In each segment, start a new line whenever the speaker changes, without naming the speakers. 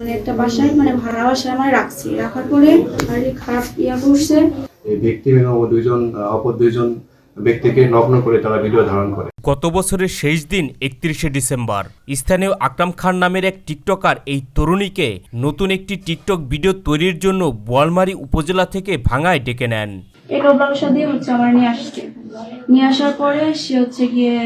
মানে একটা বাসায় মানে ভাড়া বাসায় আমার রাখছি। রাখার পরে শারীরিক খারাপ ইয়া করছে
ব্যক্তি এবং দুইজন অপর দুইজন ব্যক্তিকে নগ্ন করে তারা ভিডিও ধারণ করে।
গত বছরের শেষ দিন একত্রিশে ডিসেম্বর স্থানীয় আকরাম খান নামের এক টিকটকার এই তরুণীকে নতুন একটি টিকটক ভিডিও তৈরির জন্য বোয়ালমারী উপজেলা থেকে ভাঙায় ডেকে নেন।
এই দিয়ে হচ্ছে আমার নিয়ে আসছে। নিয়ে আসার পরে সে হচ্ছে গিয়ে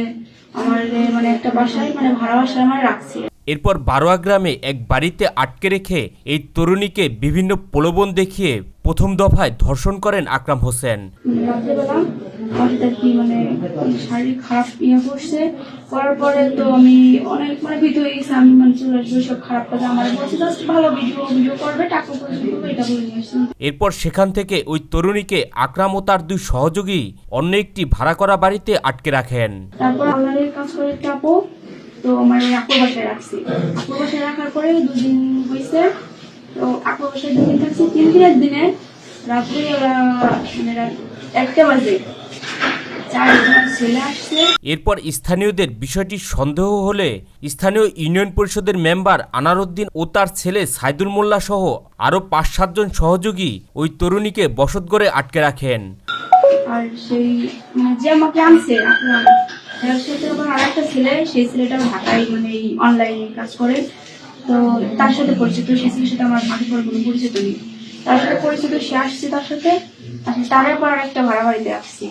আমার মানে একটা বাসায় মানে ভাড়া বাসায় আমার রাখছি।
এরপর বারোয়া গ্রামে এক বাড়িতে আটকে রেখে এই তরুণীকে বিভিন্ন প্রলোভন দেখিয়ে প্রথম দফায় ধর্ষণ করেন আকরাম হোসেন।
মানে শারীরিক খারাপ ইয়ে করছে করার পরে তো আমি অনেক মানে ভীত হয়ে গেছি। আমি মানে চলে আসব সব খারাপ কাজে আমার বলছে জাস্ট ভালো ভিডিও ভিডিও করবে টাকা পয়সা করবে এটা বলে নিয়ে
এরপর সেখান থেকে ওই তরুণীকে আকরাম ও তার দুই সহযোগী অন্য একটি ভাড়া করা বাড়িতে আটকে রাখেন।
তারপর আল্লাহরের কাজ করে আপু তো ওই আপুর বাসায় রাখছি। আপুর বাসায় রাখার পরে দুদিন হয়েছে তো আপুর বাসায় দুদিন থাকছি তিন দিনের দিনে। রাত্রে ওরা মানে একটা বাজে।
এরপর স্থানীয়দের বিষয়টি সন্দেহ হলে স্থানীয় ইউনিয়ন পরিষদের মেম্বার আনারুদ্দিন ও তার ছেলে সাইদুল মোল্লা সহ আরও পাঁচ সাতজন সহযোগী ওই তরুণীকে বসতঘরে আটকে রাখেন।
আর সেই মানে যে আমাকে আনছে আপনার ছেলে সেই ছেলেটা ঢাকায় মানে এই অনলাইনে কাজ করে। তো তার সাথে পরিচিত সেই ছেলের সাথে আমার মাঠে পরে কোনো পরিচিত নেই। তার সাথে পরিচিত সে আসছে তার সাথে। আসলে তার পর ভাড়া বাড়িতে আসছি।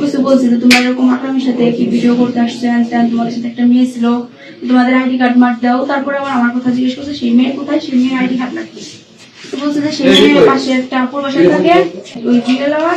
কিছু তোমরা এরকম আক্রমের সাথে কি ভিডিও করতে আসছে? তোমাদের সাথে একটা মেয়ে ছিল। তোমাদের আইডি কার্ড মার দাও। তারপরে আবার আমার কথা জিজ্ঞেস করছে সেই মেয়ে কোথায়? সেই মেয়ের আইডি কার্ড লাগবে বলছে যে সেই মেয়ের পাশে একটা আপুর বাসায় থাকে। ওই বিকেল আবার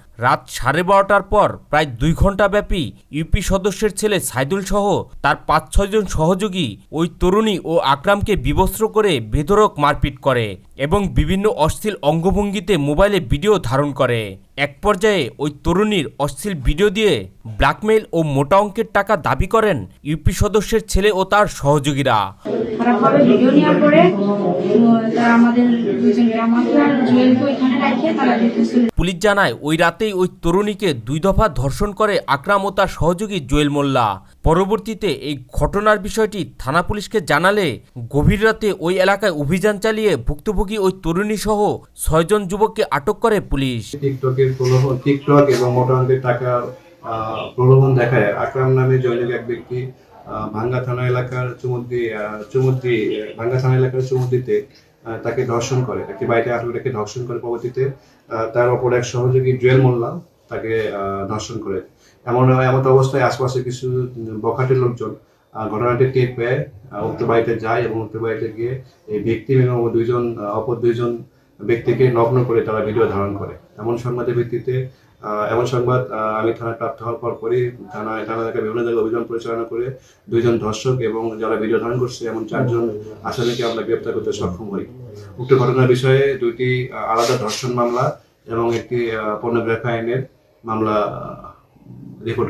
রাত
সাড়ে বারোটার পর প্রায় দুই ঘণ্টা ব্যাপী ইউপি সদস্যের ছেলে সাইদুল সহ তার পাঁচ ছয়জন সহযোগী ওই তরুণী ও আকরামকে বিবস্ত্র করে বেধরক মারপিট করে এবং বিভিন্ন অশ্লীল অঙ্গভঙ্গিতে মোবাইলে ভিডিও ধারণ করে। এক পর্যায়ে ওই তরুণীর অশ্লীল ভিডিও দিয়ে ব্ল্যাকমেইল ও মোটা অঙ্কের টাকা দাবি করেন ইউপি সদস্যের ছেলে ও তার সহযোগীরা।
খারাপভাবে ভিডিও নেওয়ার পরে তারা আমাদের দুজনকে আমাকে আর জুয়েলকে ওইখানে রাখে তারা যেতে
পুলিশ জানায় ওই রাতেই ওই তরুণীকে দুই দফা ধর্ষণ করে আকরাম ও তার সহযোগী জুয়েল মোল্লা। পরবর্তীতে এই ঘটনার বিষয়টি থানা পুলিশকে জানালে গভীর রাতে ওই এলাকায় অভিযান চালিয়ে ভুক্তভোগী ওই তরুণী সহ ছয়জন যুবককে আটক করে পুলিশ।
টিকটকের প্রলোভন টিকটক এবং মোটা অঙ্কের টাকার আহ, প্রলোভন দেখায়। আকরাম নামে জৈনিক এক ব্যক্তি ভাঙ্গা থানা এলাকার চুমুদ্দি চুমুদ্দি, ভাঙ্গা থানা এলাকার চুমুদ্দিতে তাকে ধর্ষণ করে, তাকে বাড়িতে আটকে রেখে ধর্ষণ করে পরবর্তীতে তার অপর এক সহযোগী জুয়েল মোল্লা তাকে ধর্ষণ করে। এমন এমন অবস্থায় আশপাশে কিছু বখাটের লোকজন ঘটনাটি টের পেয়ে উক্ত বাড়িতে যায় এবং উক্ত বাড়িতে গিয়ে এই ব্যক্তি এবং দুইজন অপর দুইজন ব্যক্তিকে নগ্ন করে তারা ভিডিও ধারণ করে। এমন সংবাদের ভিত্তিতে এমন সংবাদ আমি থানায় প্রাপ্ত হওয়ার পর পরই থানায়, থানা এলাকায় বিভিন্ন জায়গায় অভিযান পরিচালনা করে দুইজন ধর্ষক এবং যারা ভিডিও ধারণ করছে, এমন চারজন আসামিকে আমরা গ্রেপ্তার করতে সক্ষম হই। উক্ত ঘটনার বিষয়ে দুইটি আলাদা ধর্ষণ মামলা এবং একটি পর্নোগ্রাফি আইনের মামলা রেকর্ড